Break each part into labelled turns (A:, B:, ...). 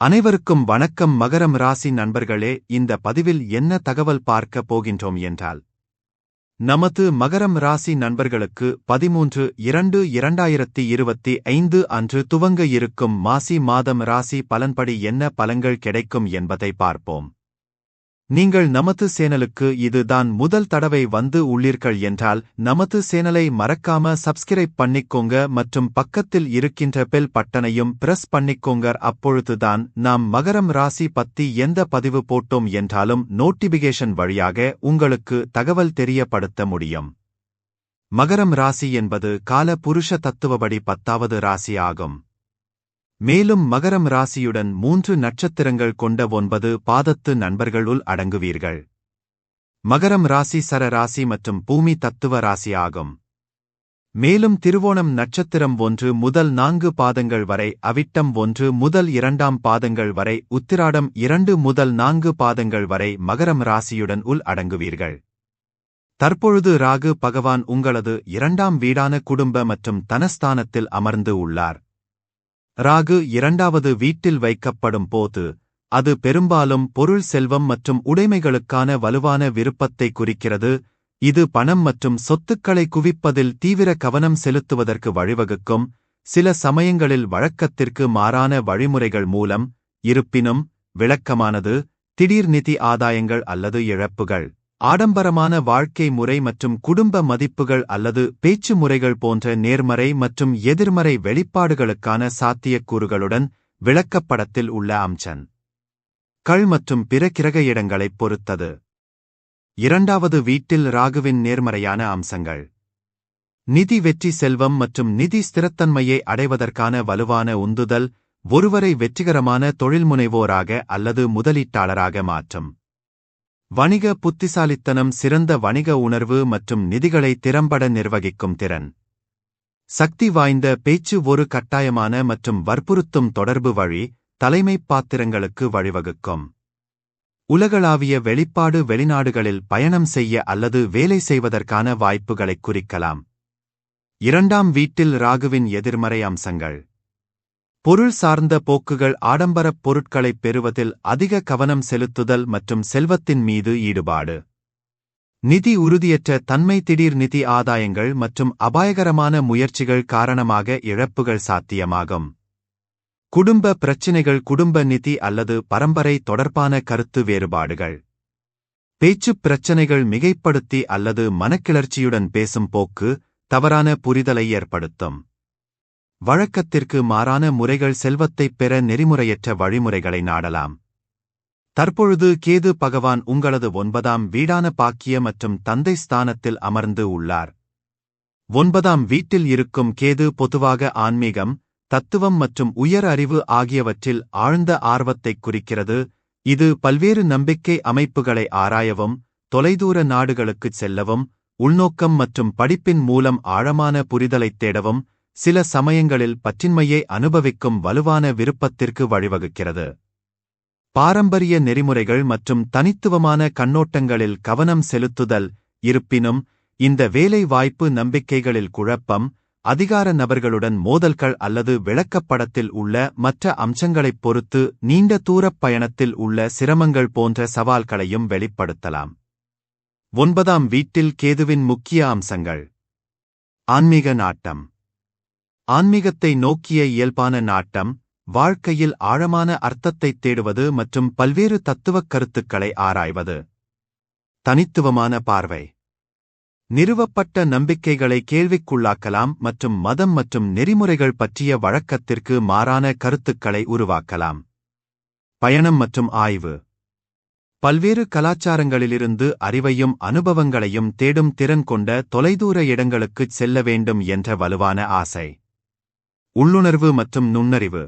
A: அனைவருக்கும் வணக்கம். மகரம் ராசி நண்பர்களே இந்த பதிவில் என்ன தகவல் பார்க்க போகின்றோம் என்றால் நமது மகரம் ராசி நண்பர்களுக்கு பதிமூன்று இரண்டு இரண்டாயிரத்தி இருபத்தி ஐந்து அன்று துவங்க இருக்கும் மாசி மாதம் ராசி பலன்படி என்ன பலன்கள் கிடைக்கும் என்பதை பார்ப்போம். நீங்கள் நமது சேனலுக்கு இதுதான் முதல் தடவை வந்து உள்ளீர்கள் என்றால் நமது சேனலை மறக்காம சப்ஸ்கிரைப் பண்ணிக்கோங்க மற்றும் பக்கத்தில் இருக்கின்ற பெல் பட்டனையும் பிரஸ் பண்ணிக்கோங்க. அப்பொழுதுதான் நாம் மகரம் ராசி பத்தி எந்த பதிவு போட்டோம் என்றாலும் நோட்டிபிகேஷன் வழியாக உங்களுக்கு தகவல் தெரியப்படுத்த முடியும். மகரம் ராசி என்பது கால புருஷ தத்துவபடி பத்தாவது ராசி ஆகும் மேலும் மகரம் ராசியுடன் மூன்று நட்சத்திரங்கள் கொண்ட ஒன்பது பாதத்து நண்பர்களுள் அடங்குவீர்கள். மகரம் ராசி சர ராசி மற்றும் பூமி தத்துவ ராசி ஆகும். மேலும் திருவோணம் நட்சத்திரம் ஒன்று முதல் நான்கு பாதங்கள் வரை அவிட்டம் ஒன்று முதல் இரண்டாம் பாதங்கள் வரை உத்திராடம் இரண்டு முதல் நான்கு பாதங்கள் வரை மகரம் ராசியுடன் உள் அடங்குவீர்கள். தற்பொழுது ராகு பகவான் உங்களது இரண்டாம் வீடான குடும்ப மற்றும் தனஸ்தானத்தில் அமர்ந்து உள்ளார். ராகு இரண்டாவது வீட்டில் வைக்கப்படும் போது அது பெரும்பாலும் பொருள் செல்வம் மற்றும் உடைமைகளுக்கான வலுவான விருப்பத்தை குறிக்கிறது. இது பணம் மற்றும் சொத்துக்களை குவிப்பதில் தீவிர கவனம் செலுத்துவதற்கு வழிவகுக்கும். சில சமயங்களில் வழக்கத்திற்கு மாறான வழிமுறைகள் மூலம் இருப்பினும் விளக்கமானது திடீர் நிதி ஆதாயங்கள் அல்லது இழப்புகள். ஆடம்பரமான வாழ்க்கை முறை மற்றும் குடும்ப மதிப்புகள் அல்லது பேச்சு முறைகள் போன்ற நேர்மறை மற்றும் எதிர்மறை வெளிப்பாடுகளுக்கான சாத்தியக்கூறுகளுடன் விளக்கப்படத்தில் உள்ள அம்சன். கள் மற்றும் பிற கிரக இடங்களைப் பொறுத்தது. இரண்டாவது வீட்டில் ராகுவின் நேர்மறையான அம்சங்கள். நிதி வெற்றி செல்வம் மற்றும் நிதி ஸ்திரத்தன்மையை அடைவதற்கான வலுவான உந்துதல் ஒருவரை வெற்றிகரமான தொழில்முனைவோராக அல்லது முதலீட்டாளராக மாற்றும். வணிக புத்திசாலித்தனம் சிறந்த வணிக உணர்வு மற்றும் நிதிகளை திறம்பட நிர்வகிக்கும் திறன். சக்தி வாய்ந்த பேச்சு ஒரு கட்டாயமான மற்றும் வற்புறுத்தும் தொடர்பு வழி தலைமைப் பாத்திரங்களுக்கு வழிவகுக்கும். உலகளாவிய வெளிப்பாடு வெளிநாடுகளில் பயணம் செய்ய அல்லது வேலை செய்வதற்கான வாய்ப்புகளைக் குறிக்கலாம். இரண்டாம் வீட்டில் ராகுவின் எதிர்மறை அம்சங்கள். பொருள் சார்ந்த போக்குகள் ஆடம்பரப் பொருட்களைப் பெறுவதில் அதிக கவனம் செலுத்துதல் மற்றும் செல்வத்தின் மீது ஈடுபாடு. நிதி உறுதியற்ற தன்மை திடீர் நிதி ஆதாயங்கள் மற்றும் அபாயகரமான முயற்சிகள் காரணமாக இழப்புகள் சாத்தியமாகும். குடும்ப பிரச்சினைகள் குடும்ப நிதி அல்லது பரம்பரை தொடர்பான கருத்து வேறுபாடுகள். பேச்சுப் பிரச்சினைகள் மிகைப்படுத்தி அல்லது மனக்கிளர்ச்சியுடன் பேசும் போக்கு தவறான புரிதலை ஏற்படுத்தும். வழக்கத்திற்கு மாறான முறைகள் செல்வத்தைப் பெற நெறிமுறையற்ற வழிமுறைகளை நாடலாம். தற்பொழுது கேது பகவான் உங்களது ஒன்பதாம் வீடான பாக்கிய மற்றும் தந்தை ஸ்தானத்தில் அமர்ந்து உள்ளார். ஒன்பதாம் வீட்டில் இருக்கும் கேது பொதுவாக ஆன்மீகம் தத்துவம் மற்றும் உயர் அறிவு ஆகியவற்றில் ஆழ்ந்த ஆர்வத்தைக் குறிக்கிறது. இது பல்வேறு நம்பிக்கை அமைப்புகளை ஆராயவும் தொலைதூர நாடுகளுக்குச் செல்லவும் உள்நோக்கம் மற்றும் படிப்பின் மூலம் ஆழமான புரிதலைத் தேடவும் சில சமயங்களில் பற்றின்மையை அனுபவிக்கும் வலுவான விருப்பத்திற்கு வழிவகுக்கிறது. பாரம்பரிய நெறிமுறைகள் மற்றும் தனித்துவமான கண்ணோட்டங்களில் கவனம் செலுத்துதல் இருப்பினும் இந்த வேலை வாய்ப்பு நம்பிக்கைகளில் குழப்பம் அதிகார நபர்களுடன் மோதல்கள் அல்லது விளக்கப்படத்தில் உள்ள மற்ற அம்சங்களைப் பொறுத்து நீண்ட தூரப் பயணத்தில் உள்ள சிரமங்கள் போன்ற சவால்களையும் வெளிப்படுத்தலாம். ஒன்பதாம் வீட்டில் கேதுவின் முக்கிய அம்சங்கள். ஆன்மீக நாட்டம். ஆன்மீகத்தை நோக்கிய இயல்பான நாட்டம் வாழ்க்கையில் ஆழமான அர்த்தத்தைத் தேடுவது மற்றும் பல்வேறு தத்துவக் கருத்துக்களை ஆராய்வது. தனித்துவமான பார்வை. நிறுவப்பட்ட நம்பிக்கைகளை கேள்விக்குள்ளாக்கலாம் மற்றும் மதம் மற்றும் நெறிமுறைகள் பற்றிய வழக்கத்திற்கு மாறான கருத்துக்களை உருவாக்கலாம். பயணம் மற்றும் ஆய்வு. பல்வேறு கலாச்சாரங்களிலிருந்து அறிவையும் அனுபவங்களையும் தேடும் திறன் கொண்ட தொலைதூர இடங்களுக்குச் செல்ல வேண்டும் என்ற வலுவான ஆசை. உள்ளுணர்வு மற்றும் நுண்ணறிவு.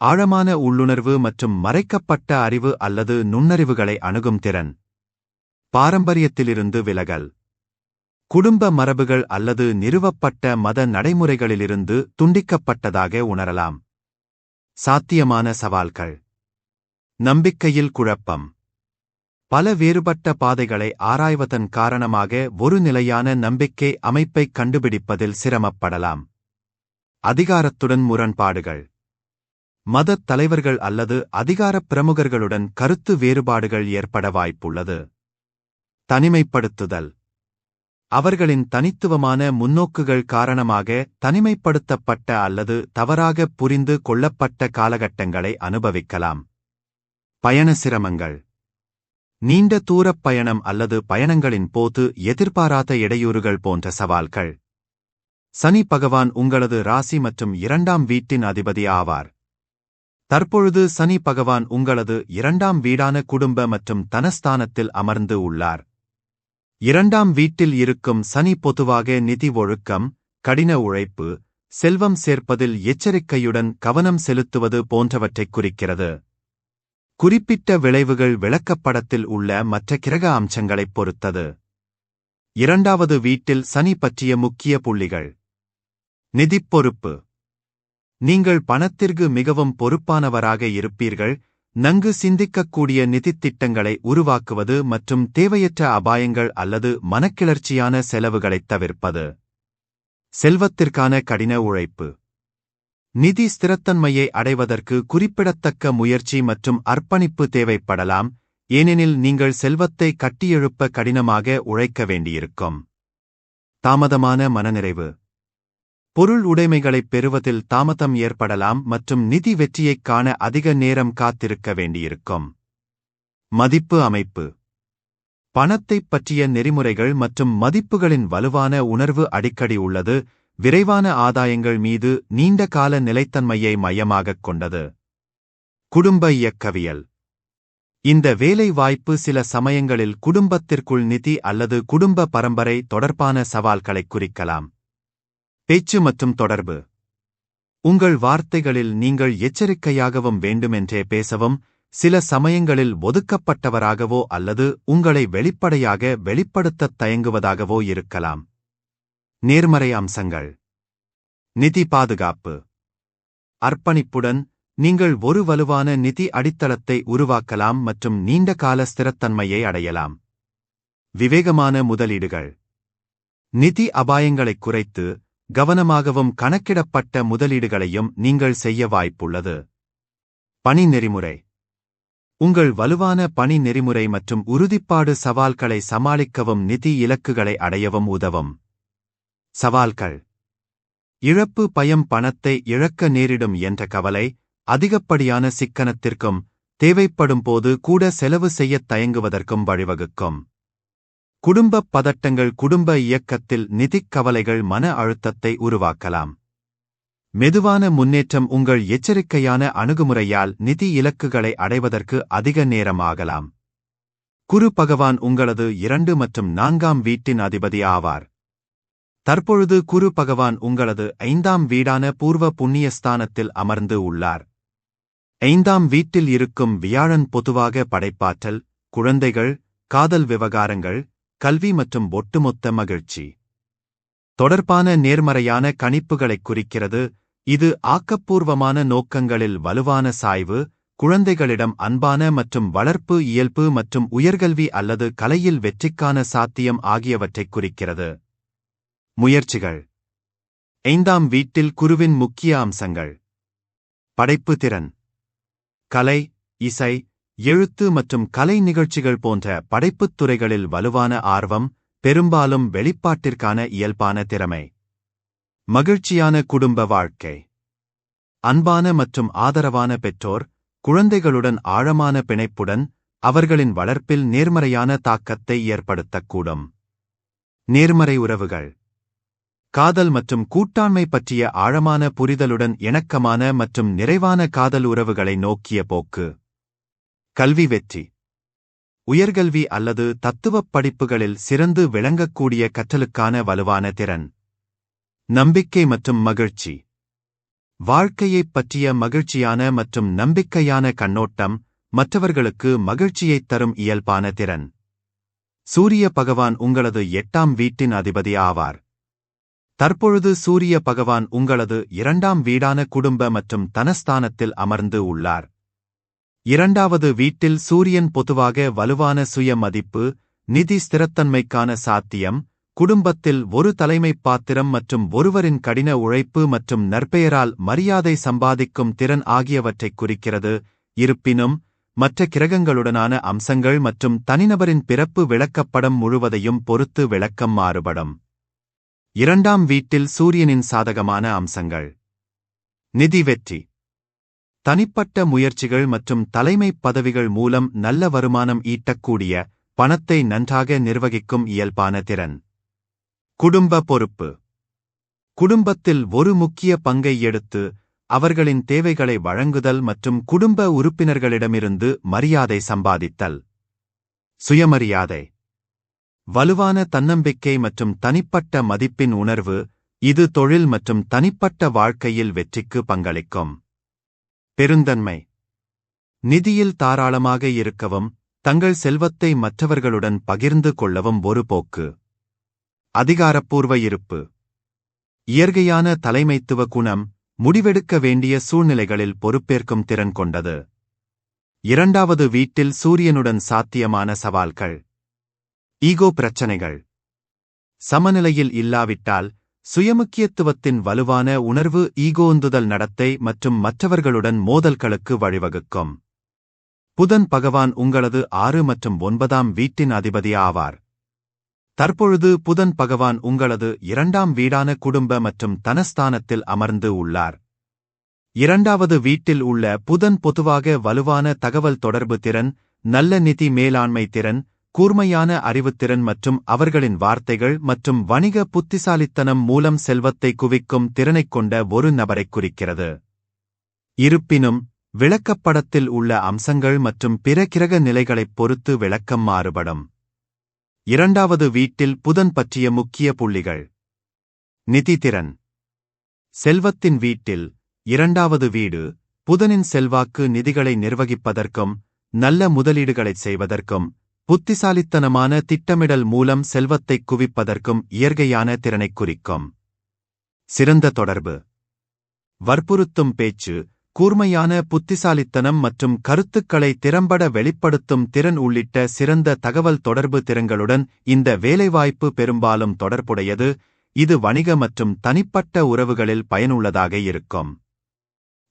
A: ஆழமான உள்ளுணர்வு மற்றும் மறைக்கப்பட்ட அறிவு அல்லது நுண்ணறிவுகளை அணுகும் திறன். பாரம்பரியத்திலிருந்து விலகல். குடும்ப மரபுகள் அல்லது நிறுவப்பட்ட மத நடைமுறைகளிலிருந்து துண்டிக்கப்பட்டதாக உணரலாம். சாத்தியமான சவால்கள். நம்பிக்கையில் குழப்பம். பல வேறுபட்ட பாதைகளை ஆராய்வதன் காரணமாக ஒரு நிலையான நம்பிக்கை அமைப்பைக் கண்டுபிடிப்பதில் சிரமப்படலாம். அதிகாரத்துடன் முரண்பாடுகள். மதத் தலைவர்கள் அல்லது அதிகாரப் பிரமுகர்களுடன் கருத்து வேறுபாடுகள் ஏற்பட வாய்ப்புள்ளது. தனிமைப்படுத்துதல். அவர்களின் தனித்துவமான முன்னோக்குகள் காரணமாக தனிமைப்படுத்தப்பட்ட அல்லது தவறாக புரிந்து கொள்ளப்பட்ட காலகட்டங்களை அனுபவிக்கலாம். பயண சிரமங்கள். நீண்ட தூரப் பயணம் அல்லது பயணங்களின் போது எதிர்பாராத இடையூறுகள் போன்ற சவால்கள். சனி பகவான் உங்களது ராசி மற்றும் இரண்டாம் வீட்டின் அதிபதி ஆவார். தற்பொழுது சனி பகவான் உங்களது இரண்டாம் வீடான குடும்ப மற்றும் தனஸ்தானத்தில் அமர்ந்து உள்ளார். இரண்டாம் வீட்டில் இருக்கும் சனி பொதுவாக நிதி ஒழுக்கம் கடின உழைப்பு செல்வம் சேர்ப்பதில் எச்சரிக்கையுடன் கவனம் செலுத்துவது போன்றவற்றைக் குறிக்கிறது. குறிப்பிட்ட விளைவுகள் விளக்கப்படத்தில் உள்ள மற்ற கிரக அம்சங்களைப் பொறுத்தது. இரண்டாவது வீட்டில் சனி பற்றிய முக்கிய புள்ளிகள். நிதிப் பொறுப்பு. நீங்கள் பணத்திற்கு மிகவும் பொறுப்பானவராக இருப்பீர்கள் நன்கு சிந்திக்கக்கூடிய நிதித் திட்டங்களை உருவாக்குவது மற்றும் தேவையற்ற அபாயங்கள் அல்லது மனக்கிளர்ச்சியான செலவுகளைத் தவிர்ப்பது. செல்வத்திற்கான கடின உழைப்பு. நிதி ஸ்திரத்தன்மையை அடைவதற்கு குறிப்பிடத்தக்க முயற்சி மற்றும் அர்ப்பணிப்பு தேவைப்படலாம் ஏனெனில் நீங்கள் செல்வத்தை கட்டியெழுப்ப கடினமாக உழைக்க வேண்டியிருக்கும். தாமதமான மனநிறைவு. பொருள் உடைமைகளைப் பெறுவதில் தாமதம் ஏற்படலாம் மற்றும் நிதி வெற்றியைக் காண அதிக நேரம் காத்திருக்க வேண்டியிருக்கும். மதிப்பு அமைப்பு. பணத்தைப் பற்றிய நெறிமுறைகள் மற்றும் மதிப்புகளின் வலுவான உணர்வு அடிக்கடி உள்ளது விரைவான ஆதாயங்கள் மீது நீண்ட கால நிலைத்தன்மையை மையமாகக் கொண்டது. குடும்ப இயக்கவியல். இந்த வேலை வாய்ப்பு சில சமயங்களில் குடும்பத்திற்குள் நிதி அல்லது குடும்ப பரம்பரை தொடர்பான சவால்களைக் குறிக்கலாம். பேச்சு மற்றும் தொடர்பு. உங்கள் வார்த்தைகளில் நீங்கள் எச்சரிக்கையாகவும் வேண்டுமென்றே பேசவும் சில சமயங்களில் ஒதுக்கப்பட்டவராகவோ அல்லது உங்களை வெளிப்படையாக வெளிப்படுத்தத் தயங்குவதாகவோ இருக்கலாம். நேர்மறை அம்சங்கள். நிதி பாதுகாப்பு. அர்ப்பணிப்புடன் நீங்கள் ஒரு வலுவான நிதி அடித்தளத்தை உருவாக்கலாம் மற்றும் நீண்டகால ஸ்திரத்தன்மையை அடையலாம். விவேகமான முதலீடுகள். நிதி அபாயங்களைக் குறைத்து கவனமாகவும் கணக்கிடப்பட்ட முதலீடுகளையும் நீங்கள் செய்ய வாய்ப்புள்ளது. பணி நெறிமுறை. உங்கள் வலுவான பணி நெறிமுறை மற்றும் உறுதிப்பாடு சவால்களை சமாளிக்கவும் நிதி இலக்குகளை அடையவும் உதவும். சவால்கள். இழப்பு பயம் பணத்தை இழக்க நேரிடும் என்ற கவலை அதிகப்படியான சிக்கனத்திற்கும் தேவைப்படும் போது கூட செலவு செய்யத் தயங்குவதற்கும் வழிவகுக்கும். குடும்பப் பதட்டங்கள் குடும்ப இயக்கத்தில் நிதிக் கவலைகள் மன அழுத்தத்தை உருவாக்கலாம். மெதுவான முன்னேற்றம் உங்கள் எச்சரிக்கையான அணுகுமுறையால் நிதி இலக்குகளை அடைவதற்கு அதிக நேரம் ஆகலாம் குரு பகவான் உங்களது இரண்டு மற்றும் நான்காம் வீட்டின் அதிபதி ஆவார். தற்பொழுது குரு பகவான் உங்களது ஐந்தாம் வீடான பூர்வ புண்ணியஸ்தானத்தில் அமர்ந்து உள்ளார். ஐந்தாம் வீட்டில் இருக்கும் வியாழன் பொதுவாக படைப்பாற்றல் குழந்தைகள் காதல் விவகாரங்கள் கல்வி மற்றும் ஒட்டுமொத்த மகிழ்ச்சி. தொடர்பான நேர்மறையான கணிப்புகளைக் குறிக்கிறது. இது ஆக்கப்பூர்வமான நோக்கங்களில் வலுவான சாய்வு குழந்தைகளிடம் அன்பான மற்றும் வளர்ப்பு இயல்பு மற்றும் உயர்கல்வி அல்லது கலையில் வெற்றிக்கான சாத்தியம் ஆகியவற்றைக் குறிக்கிறது. முயற்சிகள். ஐந்தாம் வீட்டில் குருவின் முக்கிய அம்சங்கள். படைப்பு திறன் கலை இசை எழுத்து மற்றும் கலை நிகழ்ச்சிகள் போன்ற படைப்புத் துறைகளில் வலுவான ஆர்வம் பெரும்பாலும் வெளிப்பாட்டிற்கான இயல்பான திறமை. மகிழ்ச்சியான குடும்ப வாழ்க்கை. அன்பான மற்றும் ஆதரவான பெற்றோர் குழந்தைகளுடன் ஆழமான பிணைப்புடன் அவர்களின் வளர்ப்பில் நேர்மறையான தாக்கத்தை ஏற்படுத்தக்கூடும். நேர்மறை உறவுகள். காதல் மற்றும் கூட்டாண்மை பற்றிய ஆழமான புரிதலுடன் இணக்கமான மற்றும் நிறைவான காதல் உறவுகளை நோக்கிய போக்கு. கல்வி வெற்றி. உயர்கல்வி அல்லது தத்துவப் படிப்புகளில் சிறந்து விளங்கக்கூடிய கற்றலுக்கான வலுவான திறன். நம்பிக்கை மற்றும் மகிழ்ச்சி. வாழ்க்கையைப் பற்றிய மகிழ்ச்சியான மற்றும் நம்பிக்கையான கண்ணோட்டம் மற்றவர்களுக்கு மகிழ்ச்சியைத் தரும் இயல்பான திறன். சூரிய பகவான் உங்களது எட்டாம் வீட்டின் அதிபதி ஆவார். தற்பொழுது சூரிய பகவான் உங்களது இரண்டாம் வீடான குடும்ப மற்றும் தனஸ்தானத்தில் அமர்ந்து உள்ளார். இரண்டாவது வீட்டில் சூரியன் பொதுவாக வலுவான சுய மதிப்பு நிதி ஸ்திரத்தன்மைக்கான சாத்தியம் குடும்பத்தில் ஒரு தலைமைப் பாத்திரம் மற்றும் ஒருவரின் கடின உழைப்பு மற்றும் நற்பெயரால் மரியாதை சம்பாதிக்கும் திறன் ஆகியவற்றைக் குறிக்கிறது. இருப்பினும் மற்ற கிரகங்களுடனான அம்சங்கள் மற்றும் தனிநபரின் பிறப்பு விளக்கப்படம் முழுவதையும் பொறுத்து விளக்கம் மாறுபடும். இரண்டாம் வீட்டில் சூரியனின் சாதகமான அம்சங்கள். நிதி வெற்றி. தனிப்பட்ட முயற்சிகள் மற்றும் தலைமைப் பதவிகள் மூலம் நல்ல வருமானம் ஈட்டக்கூடிய பணத்தை நன்றாக நிர்வகிக்கும் இயல்பான திறன். குடும்ப பொறுப்பு. குடும்பத்தில் ஒரு முக்கிய பங்கை எடுத்து அவர்களின் தேவைகளை வழங்குதல் மற்றும் குடும்ப உறுப்பினர்களிடமிருந்து மரியாதை சம்பாதித்தல். சுயமரியாதை. வலுவான தன்னம்பிக்கை மற்றும் தனிப்பட்ட மதிப்பின் உணர்வு இது தொழில் மற்றும் தனிப்பட்ட வாழ்க்கையில் வெற்றிக்கு பங்களிக்கும். பெருந்தன்மை. நிதியில் தாராளமாக இருக்கவும் தங்கள் செல்வத்தை மற்றவர்களுடன் பகிர்ந்து கொள்ளவும் ஒரு போக்கு. அதிகாரப்பூர்வ இருப்பு. இயற்கையான தலைமைத்துவ குணம் முடிவெடுக்க வேண்டிய சூழ்நிலைகளில் பொறுப்பேற்கும் திறன் கொண்டது. இரண்டாவது வீட்டில் சூரியனுடன் சாத்தியமான சவால்கள். ஈகோ பிரச்சனைகள். சமநிலையில் இல்லாவிட்டால் சுயமுக்கியத்துவத்தின் வலுவான உணர்வு ஈகோந்துதல் நடத்தை மற்றும் மற்றவர்களுடன் மோதல்களுக்கு வழிவகுக்கும். புதன் பகவான் உங்களது ஆறு மற்றும் ஒன்பதாம் வீட்டின் அதிபதி ஆவார். தற்பொழுது புதன் பகவான் உங்களது இரண்டாம் வீடான குடும்ப மற்றும் தனஸ்தானத்தில் அமர்ந்து உள்ளார். இரண்டாவது வீட்டில் உள்ள புதன் பொதுவாக வலுவான தகவல் தொடர்பு திறன் நல்ல நிதி மேலாண்மை திறன் கூர்மையான அறிவுத்திறன் மற்றும் அவர்களின் வார்த்தைகள் மற்றும் வணிக புத்திசாலித்தனம் மூலம் செல்வத்தை குவிக்கும் திறனைக் கொண்ட ஒரு நபரைக் குறிக்கிறது. இருப்பினும் விளக்கப்படத்தில் உள்ள அம்சங்கள் மற்றும் பிற கிரக நிலைகளைப் பொறுத்து விளக்கம் மாறுபடும். இரண்டாவது வீட்டில் புதன் பற்றிய முக்கிய புள்ளிகள். நிதித்திறன். செல்வத்தின் வீட்டில் இரண்டாவது வீடு புதனின் செல்வாக்கு நிதிகளை நிர்வகிப்பதற்கும் நல்ல முதலீடுகளைச் செய்வதற்கும் புத்திசாலித்தனமான திட்டமிடல் மூலம் செல்வத்தைக் குவிப்பதற்கும் இயற்கையான திறனைக் குறிக்கும். சிறந்த தொடர்பு. வற்புறுத்தும் பேச்சு கூர்மையான புத்திசாலித்தனம் மற்றும் கருத்துக்களை திறம்பட வெளிப்படுத்தும் திறன் உள்ளிட்ட சிறந்த தகவல் தொடர்பு திறன்களுடன் இந்த வேலைவாய்ப்பு பெரும்பாலும் தொடர்புடையது. இது வணிக மற்றும் தனிப்பட்ட உறவுகளில் பயனுள்ளதாக இருக்கும்.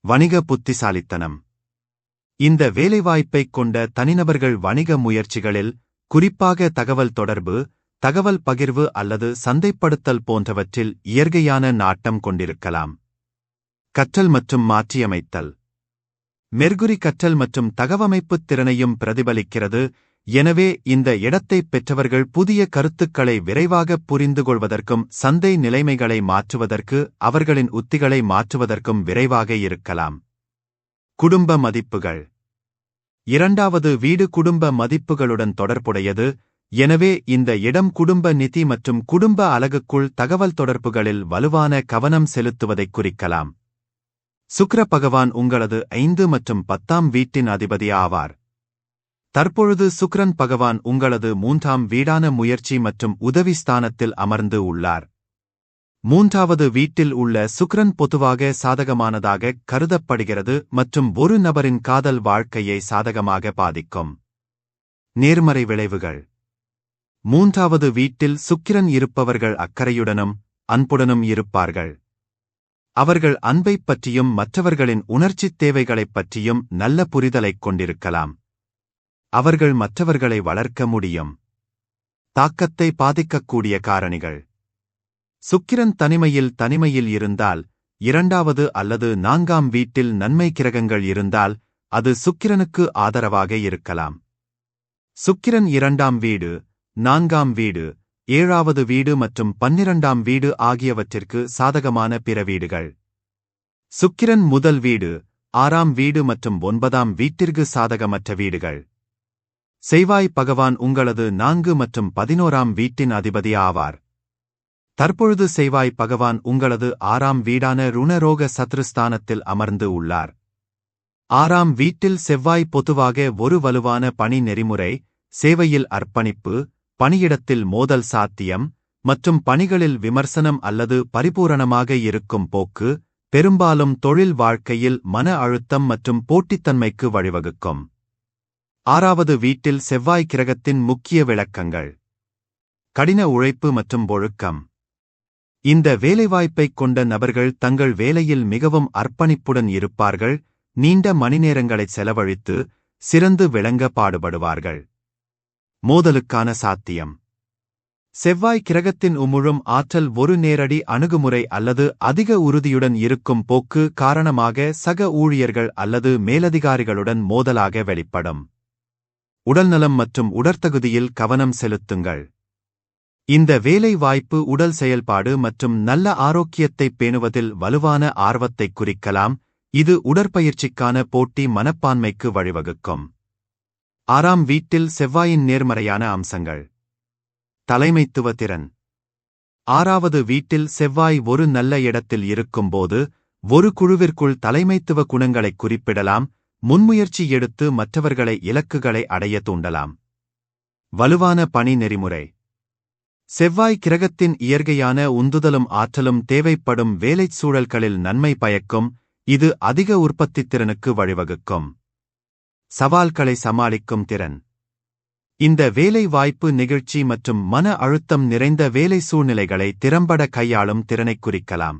A: வணிக புத்திசாலித்தனம். இந்த வேலைவாய்ப்பைக் கொண்ட தனிநபர்கள் வணிக முயற்சிகளில் குறிப்பாக தகவல் தொடர்பு தகவல் பகிர்வு அல்லது சந்தைப்படுத்தல் போன்றவற்றில் இயற்கையான நாட்டம் கொண்டிருக்கலாம். கற்றல் மற்றும் மாற்றியமைத்தல். மெர்குரி கற்றல் மற்றும் தகவமைப்புத் திறனையும் பிரதிபலிக்கிறது. எனவே இந்த இடத்தைப் பெற்றவர்கள் புதிய கருத்துக்களை விரைவாக புரிந்து கொள்வதற்கும் சந்தை நிலைமைகளை மாற்றுவதற்கு அவர்களின் உத்திகளை மாற்றுவதற்கும் விரைவாக இருக்கலாம். குடும்ப மதிப்புகள். இரண்டாவது வீடு குடும்ப மதிப்புகளுடன் தொடர்புடையது. எனவே இந்த இடம் குடும்ப நிதி மற்றும் குடும்ப அலகுக்குள் தகவல் தொடர்புகளில் வலுவான கவனம் செலுத்துவதைக் குறிக்கலாம். சுக்ர பகவான் உங்களது ஐந்து மற்றும் பத்தாம் வீட்டின் அதிபதி ஆவார். தற்பொழுது சுக்ரன் பகவான் உங்களது மூன்றாம் வீடான முயற்சி மற்றும் உதவி ஸ்தானத்தில் அமர்ந்து உள்ளார். மூன்றாவது வீட்டில் உள்ள சுக்கிரன் பொதுவாக சாதகமானதாக கருதப்படுகிறது மற்றும் ஒரு நபரின் காதல் வாழ்க்கையை சாதகமாக பாதிக்கும். நேர்மறை விளைவுகள். மூன்றாவது வீட்டில் சுக்கிரன் இருப்பவர்கள் அக்கறையுடனும் அன்புடனும் இருப்பார்கள். அவர்கள் அன்பைப் பற்றியும் மற்றவர்களின் உணர்ச்சித் தேவைகளைப் பற்றியும் நல்ல புரிதலைக் கொண்டிருக்கலாம். அவர்கள் மற்றவர்களை வளர்க்க முடியும். தாக்கத்தை பாதிக்கக்கூடிய காரணிகள். சுக்கிரன் தனிமையில் தனிமையில் இருந்தால் இரண்டாவது அல்லது நான்காம் வீட்டில் நன்மை கிரகங்கள் இருந்தால் அது சுக்கிரனுக்கு ஆதரவாக இருக்கலாம். சுக்கிரன் இரண்டாம் வீடு நான்காம் வீடு ஏழாவது வீடு மற்றும் பன்னிரண்டாம் வீடு ஆகியவற்றிற்கு சாதகமான பிற வீடுகள். சுக்கிரன் முதல் வீடு ஆறாம் வீடு மற்றும் ஒன்பதாம் வீட்டிற்கு சாதகமற்ற வீடுகள். செய்வாய் பகவான் உங்களது நான்கு மற்றும் பதினோராம் வீட்டின் அதிபதி ஆவார் தற்பொழுது செய்வாய் பகவான் உங்களது ஆறாம் வீடான ருணரோக சத்ருஸ்தானத்தில் அமர்ந்து உள்ளார். ஆறாம் வீட்டில் செவ்வாய் பொதுவாக ஒரு வலுவான பணி நெறிமுறை சேவையில் அர்ப்பணிப்பு பணியிடத்தில் மோதல் சாத்தியம் மற்றும் பணிகளில் விமர்சனம் அல்லது பரிபூரணமாக இருக்கும் போக்கு பெரும்பாலும் தொழில் வாழ்க்கையில் மன அழுத்தம் மற்றும் போட்டித்தன்மைக்கு வழிவகுக்கும். ஆறாவது வீட்டில் செவ்வாய் கிரகத்தின் முக்கிய விளக்கங்கள். கடின உழைப்பு மற்றும் ஒழுக்கம். இந்த வேலைவாய்ப்பைக் கொண்ட நபர்கள் தங்கள் வேலையில் மிகவும் அர்ப்பணிப்புடன் இருப்பார்கள் நீண்ட மணிநேரங்களை செலவழித்து சிறந்து விளங்க பாடுபடுவார்கள். மோதலுக்கான சாத்தியம். செவ்வாய் கிரகத்தின் உமுழும் ஆற்றல் ஒரு நேரடி அணுகுமுறை அல்லது அதிக உறுதியுடன் இருக்கும் போக்கு காரணமாக சக ஊழியர்கள் அல்லது மேலதிகாரிகளுடன் மோதலாக வெளிப்படும். உடல்நலம் மற்றும் உடற்தகுதியில் கவனம் செலுத்துங்கள். இந்த வேலை வாய்ப்பு உடல் செயல்பாடு மற்றும் நல்ல ஆரோக்கியத்தைப் பேணுவதில் வலுவான ஆர்வத்தைக் குறிக்கலாம். இது உடற்பயிற்சிக்கான போட்டி மனப்பான்மைக்கு வழிவகுக்கும். ஆறாம் வீட்டில் செவ்வாயின் நேர்மறையான அம்சங்கள். தலைமைத்துவ திறன். ஆறாவது வீட்டில் செவ்வாய் ஒரு நல்ல இடத்தில் இருக்கும்போது ஒரு குழுவிற்குள் தலைமைத்துவ குணங்களைக் குறிப்பிடலாம் முன்முயற்சி எடுத்து மற்றவர்களை இலக்குகளை அடைய தூண்டலாம். வலுவான பணி நெறிமுறை. செவ்வாய் கிரகத்தின் இயற்கையான உந்துதலும் ஆற்றலும் தேவைப்படும் வேலைச் சூழல்களில் நன்மை பயக்கும் இது அதிக உற்பத்தித்திறனுக்கு வழிவகுக்கும். சவால்களை சமாளிக்கும் திறன். இந்த வேலை வாய்ப்பு நிகழ்ச்சி மற்றும் மன அழுத்தம் நிறைந்த வேலை சூழ்நிலைகளை திறம்பட கையாளும் திறனைக் குறிக்கலாம்.